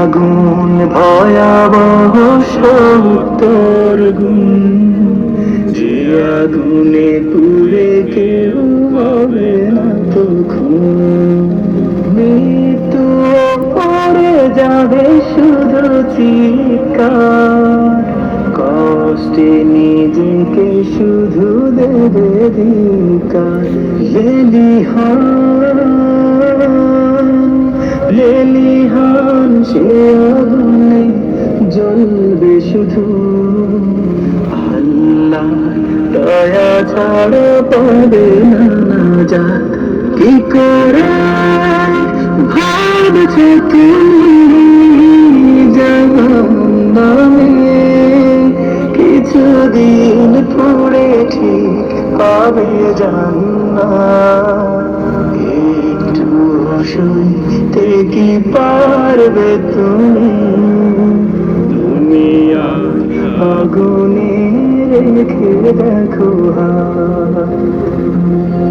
আগুন ভয়াবহ সত্তর গুণ যে আগুনে পুড়ে কেউ চিৎকার কষ্টে নিজেকে শুধু দেবে দিকার লেলিহান লেলিহান সে আগুনে জ্বলবে শুধু। আল্লাহ দয়া ছাড়া পাবে না যা কি করে কিছুদিন পুরে ঠিক পাবে জানা কি পারবে তুমি? দুনিয়া আগুনে রেখে দেখো হাত।